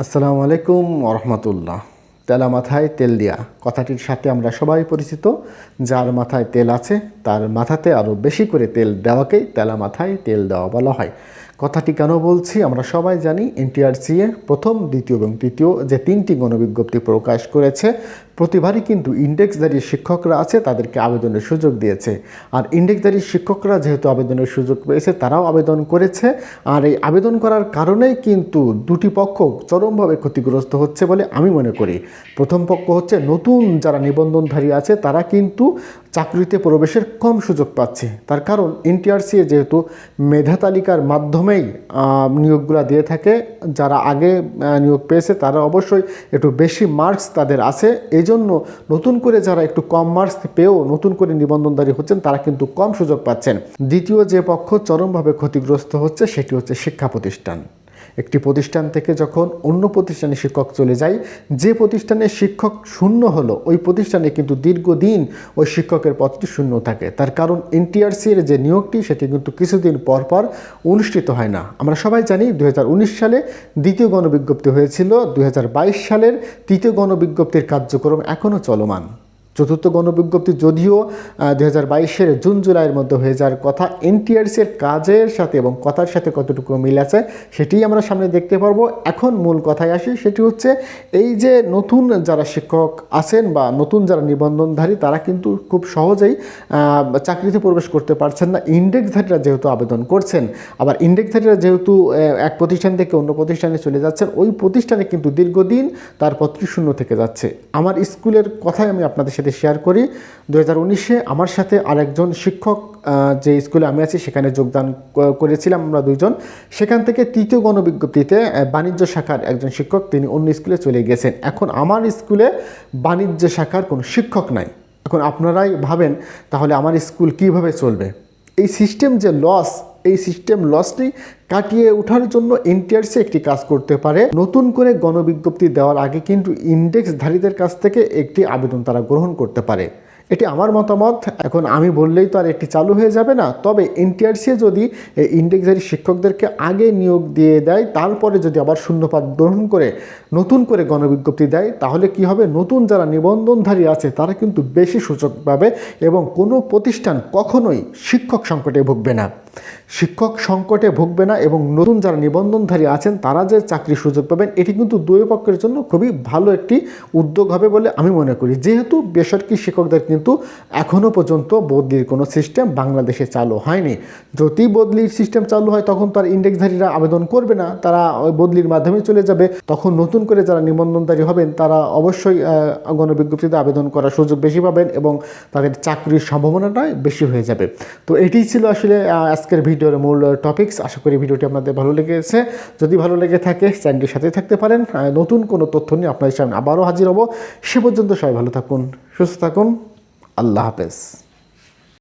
আসসালামু আলাইকুম ওরহমতুল্লাহ। তেলা মাথায় তেল দিয়া। কথাটির সাথে আমরা সবাই পরিচিত, যার মাথায় তেল আছে, তার মাথাতে আরও বেশি করে তেল দেওয়াকেই তেলা মাথায় তেল দেওয়া বলা হয়। কথাটি কেন বলছি? আমরা সবাই জানি এনটিআরসি এর প্রথম, দ্বিতীয় এবং তৃতীয় যে তিনটি গণবিজ্ঞপ্তি প্রকাশ করেছে, প্রতিবারই কিন্তু ইন্ডেক্সধারী শিক্ষকরা আছে, তাদেরকে আবেদনের সুযোগ দিয়েছে। আর ইন্ডেক্সধারী শিক্ষকরা যেহেতু আবেদনের সুযোগ পেয়েছে, তারাও আবেদন করেছে। আর এই আবেদন করার কারণেই কিন্তু দুটি পক্ষ চরমভাবে ক্ষতিগ্রস্ত হচ্ছে বলে আমি মনে করি। প্রথম পক্ষ হচ্ছে নতুন যারা নিবন্ধনধারী আছে, তারা কিন্তু চাকরিতে প্রবেশের কম সুযোগ পাচ্ছে। তার কারণ এনটিআরসি যেহেতু মেধা তালিকার মাধ্যমেই নিয়োগগুলো দিয়ে থাকে। যারা আগে নিয়োগ পেয়েছে, তারা অবশ্যই একটু বেশি মার্কস তাদের আছে। এই জন্য নতুন করে যারা একটু কম মার্কস পেয়েও নতুন করে নিবন্ধনদারী হচ্ছেন, তারা কিন্তু কম সুযোগ পাচ্ছেন। দ্বিতীয় যে পক্ষ চরমভাবে ক্ষতিগ্রস্ত হচ্ছে, সেটি হচ্ছে শিক্ষা প্রতিষ্ঠান। একটি প্রতিষ্ঠান থেকে যখন অন্য প্রতিষ্ঠানে শিক্ষক চলে যায়, যে প্রতিষ্ঠানে শিক্ষক শূন্য হলো, ওই প্রতিষ্ঠানে কিন্তু দীর্ঘদিন ওই শিক্ষকের পদটি শূন্য থাকে। তার কারণ এনটিআরসির যে নিয়োগটি, সেটি কিন্তু কিছুদিন পর পর অনুষ্ঠিত হয় না। আমরা সবাই জানি দুই হাজার উনিশ সালে দ্বিতীয় গণবিজ্ঞপ্তি হয়েছিল, দুই হাজার বাইশ সালের তৃতীয় গণবিজ্ঞপ্তির কার্যক্রম এখনও চলমান। চতুর্থ গণবিজ্ঞপ্তি যদিও দু হাজার বাইশের জুন জুলাইয়ের মধ্যে হয়ে যাওয়ার কথা এনটিআরসির কাজের সাথে এবং কথার সাথে কতটুকু মিল আছে সেটিই আমরা সামনে দেখতে পারব। এখন মূল কথায় আসি, সেটি হচ্ছে এই যে নতুন যারা শিক্ষক আছেন বা নতুন যারা নিবন্ধনধারী, তারা কিন্তু খুব সহজেই চাকরিতে প্রবেশ করতে পারছেন না। ইন্ডেক্সধারীরা যেহেতু আবেদন করছেন, আবার ইন্ডেক্সধারীরা যেহেতু এক প্রতিষ্ঠান থেকে অন্য প্রতিষ্ঠানে চলে যাচ্ছেন, ওই প্রতিষ্ঠানে কিন্তু দীর্ঘদিন তার পত্রী শূন্য থেকে যাচ্ছে। আমার স্কুলের কথাই আমি আপনাদের সাথে শেয়ার করি। দু আমার সাথে আরেকজন শিক্ষক যে স্কুলে আমি আছি, সেখানে যোগদান করেছিলাম আমরা দুইজন। সেখান থেকে তৃতীয় গণবিজ্ঞপ্তিতে বাণিজ্য শাখার একজন শিক্ষক, তিনি অন্য স্কুলে চলে গেছেন। এখন আমার স্কুলে বাণিজ্য শাখার কোনো শিক্ষক নাই। এখন আপনারাই ভাবেন, তাহলে আমার স্কুল কীভাবে চলবে? এই সিস্টেম যে লস এই সিস্টেম লসটি কাটিয়ে ওঠার জন্য এনটিআরসি একটি কাজ করতে পারে। নতুন করে গণবিজ্ঞপ্তি দেওয়ার আগে কিন্তু ইন্ডেক্সধারীদের কাছ থেকে একটি আবেদন তারা গ্রহণ করতে পারে। এটি আমার মতামত। এখন আমি বললেই তো আর একটি চালু হয়ে যাবে না। তবে এনটিআরসি যদি ইন্ডেক্সধারী শিক্ষকদেরকে আগে নিয়োগ দিয়ে দেয়, তারপরে যদি আবার শূন্যপাত গ্রহণ করে নতুন করে গণবিজ্ঞপ্তি দেয়, তাহলে কি হবে? নতুন যারা নিবন্ধনধারী আছে, তারা কিন্তু বেশি সুযোগ পাবে এবং কোনো প্রতিষ্ঠান কখনোই শিক্ষক সংকটে ভুগবে না। শিক্ষক সংকটে ভুগবে না এবং নতুন যারা নিবন্ধনধারী আছেন, তারা যে চাকরির সুযোগ পাবেন, এটি কিন্তু দুই পক্ষের জন্য খুবই ভালো একটি উদ্যোগ হবে বলে আমি মনে করি। যেহেতু বেসরকারি শিক্ষকদের কিন্তু এখনও পর্যন্ত বদলির কোনো সিস্টেম বাংলাদেশে চালু হয়নি। যদি বদলির সিস্টেম চালু হয়, তখন তো আর ইন্ডেক্সধারীরা আবেদন করবে না। তারা ওই বদলির মাধ্যমে চলে যাবে। তখন নতুন করে যারা নিবন্ধনধারী হবেন, তারা অবশ্যই গণবিজ্ঞপ্তিতে আবেদন করার সুযোগ বেশি পাবেন এবং তাদের চাকরির সম্ভাবনাটা বেশি হয়ে যাবে। তো এটিই ছিল আসলে আজকের ভিডিওর মূল টপিকস আশা করি ভিডিওটি আপনাদের ভালো লেগেছে। যদি ভালো লেগে থাকে চ্যানেলটির সাথে থাকতে পারেন। নতুন কোনো তথ্য নিয়ে আপনাদের সামনে আবারও হাজির হব। সে পর্যন্ত সবাই ভালো থাকুন, সুস্থ থাকুন। আল্লাহ হাফেজ।